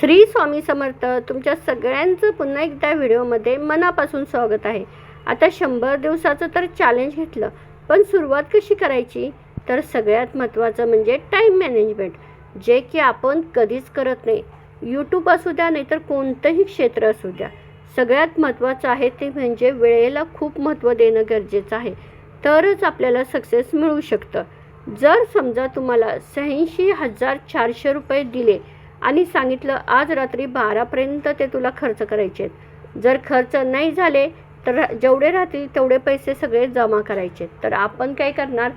श्री स्वामी समर्थ तुमच्या सगळ्यांचं पुन्हा एकदा व्हिडिओमध्ये मनापासून स्वागत आहे. आता शंभर दिवसाचं तर चॅलेंज घेतलं पण सुरुवात कशी करायची? तर सगळ्यात महत्त्वाचं म्हणजे टाईम मॅनेजमेंट जे की आपण कधीच करत नाही. यूट्यूब असू द्या नाहीतर कोणतंही क्षेत्र असू द्या. सगळ्यात महत्त्वाचं आहे ते म्हणजे वेळेला खूप महत्त्व देणं गरजेचं आहे. तरच आपल्याला सक्सेस मिळू शकतं. जर समजा तुम्हाला शहाऐंशी हजार चारशे रुपये दिले आणि सांगितलं आज रात्री बारापर्यंत ते तुला खर्च करायचे आहेत. जर खर्च नाही झाले तर जेवढे राहतील तेवढे पैसे सगळे जमा करायचे तर आपण काय करणार?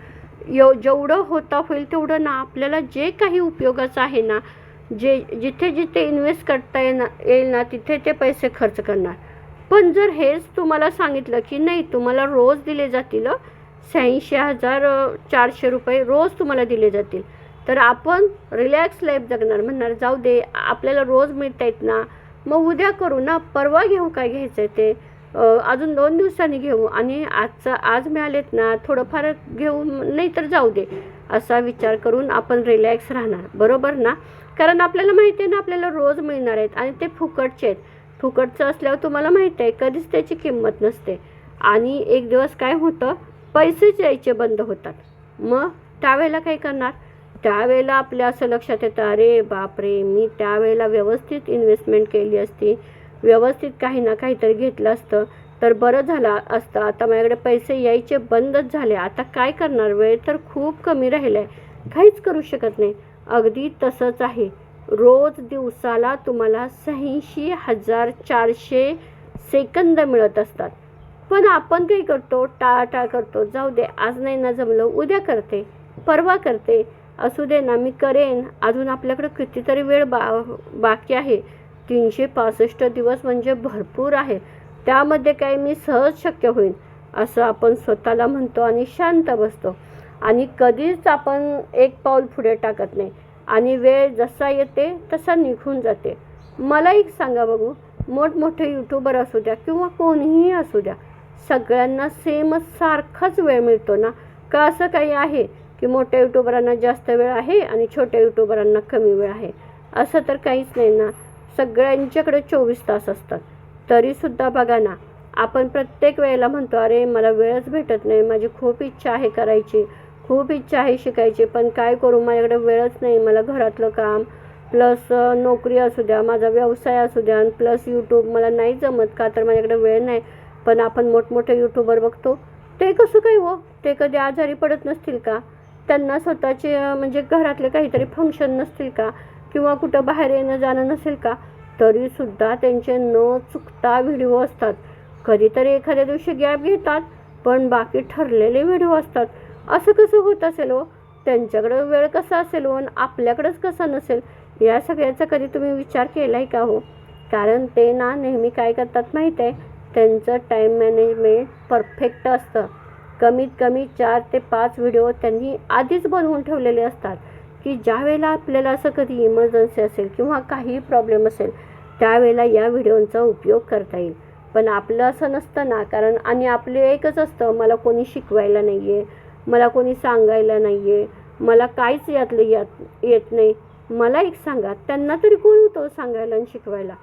यो जेवढं होता होईल तेवढं ना आपल्याला जे काही उपयोगाचं आहे ना जे जिथे जिथे इन्व्हेस्ट करता येणार येईल ना तिथे ते पैसे खर्च करणार. पण जर हेच तुम्हाला सांगितलं की नाही तुम्हाला रोज दिले जातील शहाऐंशी हजार चारशे रुपये रोज तुम्हाला दिले जातील. तर आपण रिलॅक्स लाईफ जगणार म्हणणार. जाऊ दे आपल्याला रोज मिळत आहेत ना. मग उद्या करू ना परवा घेऊ काय घ्यायचं आहे ते अजून दोन दिवसांनी घेऊ. आणि आजचा आज मिळालेत ना थोडंफार घेऊ नाही तर जाऊ दे. असा विचार करून आपण रिलॅक्स राहणार. बरोबर ना? कारण आपल्याला माहिती आहे ना आपल्याला रोज मिळणार आहेत. आणि ते फुकटचे आहेत. फुकटचं असल्यावर तुम्हाला माहिती आहे कधीच त्याची किंमत नसते. आणि एक दिवस काय होतं पैसेच यायचे बंद होतात. मग त्यावेळेला काय करणार? त्यावेळेला आपल्या असं लक्षात येतं अरे बापरे मी त्यावेळेला व्यवस्थित इन्व्हेस्टमेंट केली असती व्यवस्थित काही ना काहीतरी घेतलं असतं. तर बरं झालं असतं. आता माझ्याकडे पैसे यायचे बंदच झाले. आता काय करणार? वेळ तर खूप कमी राहिला आहे काहीच करू शकत नाही. अगदी तसंच आहे. रोज दिवसाला तुम्हाला शहाऐंशी हजार चारशे सेकंद मिळत असतात. पण आपण काही करतो? टाळाटाळ करतो. जाऊ दे आज नाही ना जमलं उद्या करते परवा करते. असू दे ना मी करेन. अजून आपल्याकडे कितीतरी वेळ बा बाकी आहे. तीनशे पासष्ट दिवस म्हणजे भरपूर आहे. त्यामध्ये काय मी सहज शक्य होईल असं आपण स्वतःला म्हणतो आणि शांत बसतो. आणि कधीच आपण एक पाऊल पुढे टाकत नाही. आणि वेळ जसा येते तसा निघून जाते. मला एक सांगा बघू मोठमोठे यूट्यूबर असू द्या किंवा कोणीही असू द्या सगळ्यांना सेमच सारखाच वेळ मिळतो ना? का असं काही आहे? की मोठ्या यूट्यूबरांना जास्त वेळ आहे आणि छोट्या यूट्यूबरांना कमी वेळ आहे. असं तर काहीच नाही ना. सगळ्यांच्याकडे चोवीस तास असतात. तरीसुद्धा बघा ना आपण प्रत्येक वेळेला म्हणतो अरे मला वेळच भेटत नाही. माझी खूप इच्छा आहे करायची. खूप इच्छा आहे शिकायची. पण काय करू? माझ्याकडे वेळच नाही. मला घरातलं काम प्लस नोकरी असू द्या माझा व्यवसाय असू द्या प्लस यूट्यूब मला नाही जमत का? तर माझ्याकडे वेळ नाही. पण आपण मोठमोठे यूट्यूबर बघतो. ते कसं काय हो? ते कधी आजारी पडत नसतील का? त्यांना स्वतःचे म्हणजे घरातले काहीतरी फंक्शन नसतील का? किंवा कुठं बाहेर येणं जाणं नसेल का? तरीसुद्धा त्यांचे न चुकता व्हिडिओ असतात. कधीतरी एखाद्या दिवशी गॅप घेतात पण बाकी ठरलेले व्हिडिओ असतात. असं कसं होत असेल हो? त्यांच्याकडं वेळ कसा असेल हो? आणि आपल्याकडंच कसा नसेल? या सगळ्याचा कधी तुम्ही विचार केला आहे का हो? कारण ते ना नेहमी काय करतात माहीत आहे? त्यांचं टाईम मॅनेजमेंट परफेक्ट असतं. कमीत कमी चार ते पाच व्हिडिओ त्यांनी आधीच बनवून ठेवलेले असतात की ज्यावेळेला आपल्याला असं कधी इमर्जन्सी असेल किंवा काही प्रॉब्लेम असेल त्यावेळेला या व्हिडिओंचा उपयोग करता येईल. पण आपलं असं नसतं ना कारण आणि आपलं एकच असतं मला कोणी शिकवायला नाही आहे मला कोणी सांगायला नाही आहे मला काहीच यातलं यात येत नाही. मला एक सांगा त्यांना तरी कोण होतं सांगायला आणि शिकवायला?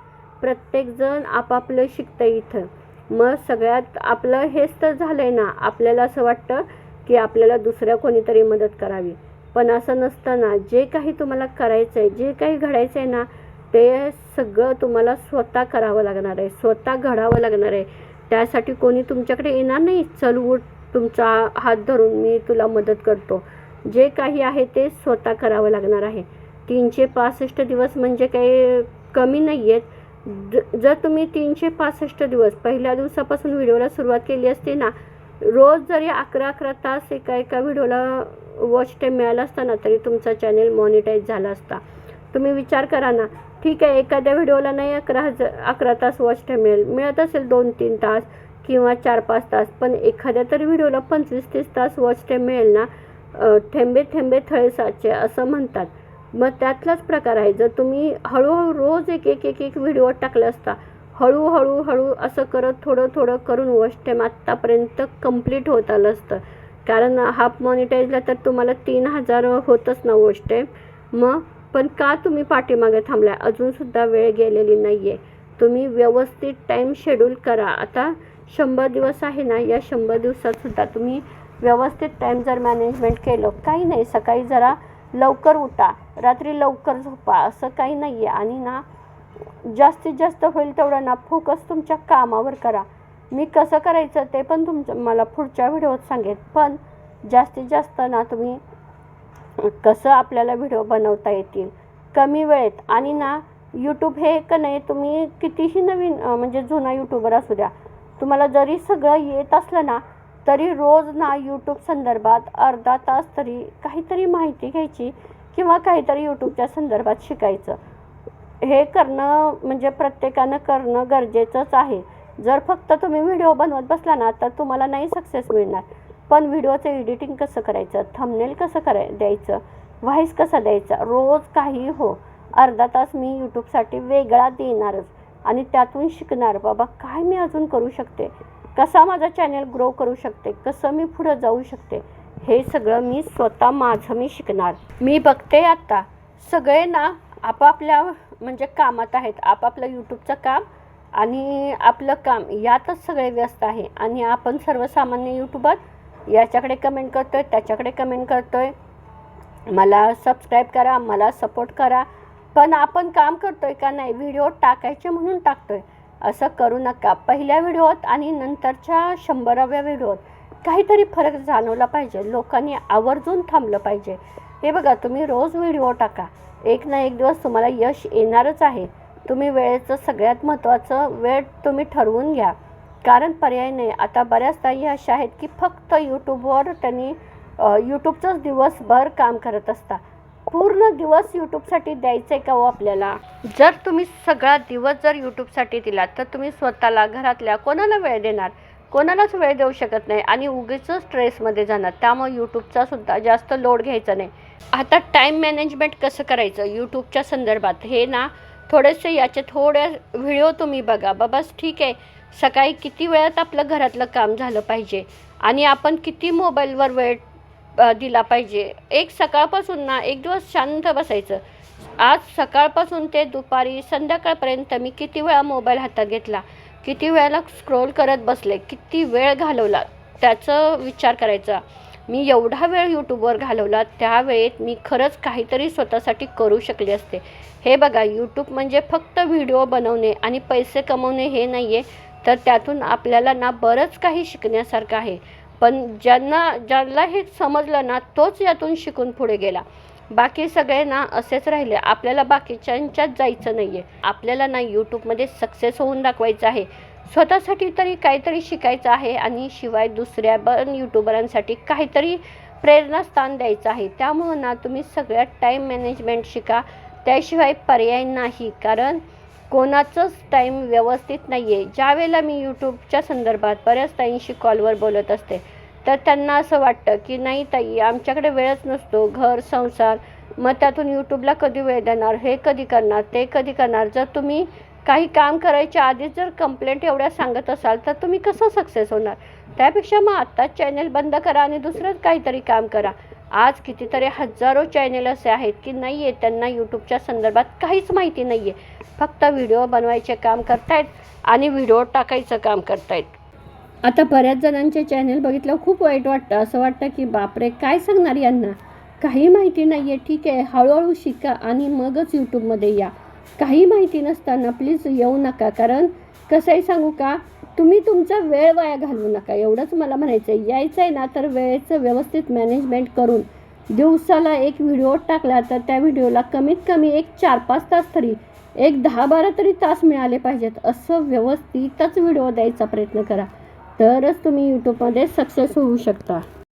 प्रत्येकजण आपापलं शिकतं इथं. मग सगळ्यात आपलं हेच तर झालं आहे ना आपल्याला असं वाटतं की आपल्याला दुसऱ्या कोणीतरी मदत करावी. पण असं नसताना जे काही तुम्हाला करायचं आहे जे काही घडायचं आहे ना ते सगळं तुम्हाला स्वतः करावं लागणार आहे स्वतः घडावं लागणार आहे. त्यासाठी कोणी तुमच्याकडे येणार नाही. चल उठ तुमचा हात धरून मी तुला मदत करतो. जे काही आहे ते स्वतः करावं लागणार आहे. तीनशे पासष्ट दिवस म्हणजे काही कमी नाही आहेत ज- जर तुम्ही तीनशे पासष्ट दिवस पहिल्या दिवसापासून व्हिडिओला सुरुवात केली असती ना रोज जरी अकरा अकरा तास एका एका व्हिडिओला वॉच टाईम मिळाला असता ना तरी तुमचा चॅनेल मॉनिटाईज झाला असता. तुम्ही विचार करा ना ठीक आहे एखाद्या व्हिडिओला नाही अकरा हजार अकरा तास वॉच टाईम मिळेल. मिळत असेल दोन तीन तास किंवा चार पाच तास पण एखाद्या तरी व्हिडिओला पंचवीस तीस तास वॉच टाईम मिळेल ना थेंबे थेंबे थळे साचे असं म्हणतात. मग त्यातलाच प्रकार आहे. जर तुम्ही हळूहळू रोज एक एक एक एक व्हिडिओ टाकला असता हळूहळू हळू असं करत थोडं थोडं करून वॉच टाईम आत्तापर्यंत कंप्लीट होत आलं असतं. कारण हाफ मॉनिटाईजला तर तुम्हाला तीन हजार होतच ना वॉच टाईम मग पण का तुम्ही पाठीमागे थांबलाय? अजूनसुद्धा वेळ गेलेली नाही आहे तुम्ही व्यवस्थित टाईम शेड्यूल करा. आता शंभर दिवस आहे ना या शंभर दिवसातसुद्धा तुम्ही व्यवस्थित टाईम जर मॅनेजमेंट केलं काही नाही. सकाळी जरा लवकर उठा रात्री लवकर झोपा असं काही नाही आहे आणि ना जास्तीत जास्त होईल तेवढा ना फोकस तुमच्या कामावर करा. मी कसं करायचं ते पण तुमचं मला पुढच्या व्हिडिओत सांगेन. पण जास्तीत जास्त ना तुम्ही कसं आपल्याला व्हिडिओ बनवता येतील? कमी वेळेत. आणि ना यूट्यूब हे का नाही तुम्ही कितीही नवीन म्हणजे जुना यूट्यूबर असू द्या तुम्हाला जरी सगळं येत असलं ना तरी रोज ना यूट्यूब संदर्भात अर्धा तास तरी काहीतरी माहिती घ्यायची किंवा काहीतरी यूट्यूबच्या संदर्भात शिकायचं. हे करणं म्हणजे प्रत्येकानं करणं गरजेचंच आहे. जर फक्त तुम्ही व्हिडिओ बनवत बसला ना तर तुम्हाला नाही सक्सेस मिळणार. पण व्हिडिओचं एडिटिंग कसं करायचं? थंबनेल कसं कराय द्यायचं? व्हाईस कसा द्यायचा? रोज काही हो. अर्धा तास मी यूट्यूबसाठी वेगळा देणारच आणि त्यातून शिकणार. बाबा काय मी अजून करू शकते? कसा माझा चॅनल ग्रो करू शकते? कसं मी पुढं जाऊ शकते? हे सगळं मी स्वतः माझं मी शिकणार. मी बघते आत्ता सगळे ना आपापल्या म्हणजे कामात आहेत. आपापलं यूट्यूबचं काम आणि आपलं काम. यातच सगळे व्यस्त आहे. आणि आपण सर्वसामान्य यूट्यूबर याच्याकडे कमेंट करतोय त्याच्याकडे कमेंट करतोय. मला सबस्क्राईब करा मला सपोर्ट करा. पण आपण काम करतोय का नाही? व्हिडिओ टाकायचे म्हणून टाकतोय. असं करू नका. पहिल्या व्हिडिओत आणि नंतरच्या शंभराव्या व्हिडिओत काहीतरी फरक जाणवला पाहिजे. लोकांनी आवर्जून थांबलं पाहिजे. हे बघा तुम्ही रोज व्हिडिओ टाका. एक ना एक दिवस तुम्हाला यश येणारच आहे. तुम्ही वेळेचं सगळ्यात महत्त्वाचं वेळ तुम्ही ठरवून घ्या. कारण पर्याय नाही. आता बऱ्याच ताई अशा आहेत की फक्त यूट्यूबवर त्यांनी यूट्यूबचंच दिवसभर काम करत असतात. पूर्ण दिवस यूट्यूबसाठी द्यायचं आहे का हो आपल्याला? जर तुम्ही सगळा दिवस जर यूट्यूबसाठी दिला तर तुम्ही स्वतःला घरातल्या कोणाला वेळ देणार? कोणालाच वेळ देऊ शकत नाही आणि उगीच स्ट्रेसमध्ये जाणार. त्यामुळे यूट्यूबचा सुद्धा जास्त लोड घ्यायचा नाही. आता टाईम मॅनेजमेंट कसं करायचं? यूट्यूबच्या संदर्भात. हे ना थोडेसे याचे थोड्या व्हिडिओ तुम्ही बघा. बाबा ठीक आहे. सकाळी किती वेळात आपलं घरातलं काम झालं पाहिजे? आणि आपण किती मोबाईलवर वेळ दिला पाहिजे. एक सकाळपासून ना एक दिवस शांत बसायचं. आज सकाळपासून ते दुपारी संध्याकाळपर्यंत मी किती वेळा मोबाईल हातात घेतला किती वेळेला स्क्रोल करत बसले किती वेळ घालवला त्याचं विचार करायचा. मी एवढा वेळ यूट्यूबवर घालवला त्यावेळेत मी खरंच काहीतरी स्वतःसाठी करू शकले असते. हे बघा यूट्यूब म्हणजे फक्त व्हिडिओ बनवणे आणि पैसे कमवणे हे नाही आहे तर त्यातून आपल्याला ना बरंच काही शिकण्यासारखं आहे. पण ज्यांना ज्याला हे समजलं ना तोच यातून शिकून पुढे गेला. बाकी सगळे ना असेच राहिले. आपल्याला बाकीच्यांच्यात जायचं नाही आहे आपल्याला ना यूट्यूबमध्ये सक्सेस होऊन दाखवायचं आहे. स्वतःसाठी तरी काहीतरी शिकायचं आहे आणि शिवाय दुसऱ्या पण यूट्यूबरांसाठी काहीतरी प्रेरणास्थान द्यायचं आहे. त्यामुळं ना तुम्ही सगळ्यात टाईम मॅनेजमेंट शिका. त्याशिवाय पर्याय नाही. कारण कोणाचंच टाईम व्यवस्थित नाही आहे ज्यावेळेला मी यूट्यूबच्या संदर्भात बऱ्याच ताईंशी कॉलवर बोलत असते तर त्यांना असं वाटतं की नाही ताई आमच्याकडे वेळच नसतो. घर संसार मग त्यातून यूट्यूबला कधी वेळ देणार? हे कधी करणार? ते कधी करणार? जर तुम्ही काही काम करायच्या आधीच जर कंप्लेंट एवढ्या सांगत असाल तर तुम्ही कसं सक्सेस होणार? त्यापेक्षा मग आत्ताच चॅनेल बंद करा आणि दुसरंच काहीतरी काम करा. आज कितीतरी हजारो चॅनेल असे आहेत की नाही आहे त्यांना यूट्यूबच्या संदर्भात काहीच माहिती नाही आहे फक्त व्हिडिओ बनवायचे काम करतायत आणि व्हिडिओ टाकायचं काम करतायत. आता बऱ्याच जणांचे चॅनेल बघितलं खूप वाईट वाटतं. असं वाटतं की बापरे काय सांगणार यांना? काही माहिती नाही आहे ठीक आहे हळूहळू शिका आणि मगच यूट्यूबमध्ये या. काही माहिती नसताना प्लीज येऊ नका. कारण कसंही सांगू का तुम्ही तुमचा वेळ वाया घालवू नका. एवढंच मला म्हणायचं आहे यायचं आहे ना तर वेळेचं व्यवस्थित मॅनेजमेंट करून दिवसाला एक व्हिडिओ टाकला तर त्या व्हिडिओला कमीत कमी एक चार पाच तास तरी एक दहा बारा तरी तास मिळाले पाहिजेत. असं व्यवस्थितच व्हिडिओ द्यायचा प्रयत्न करा. तरच तुम्ही यूट्यूबमध्ये सक्सेस होऊ शकता.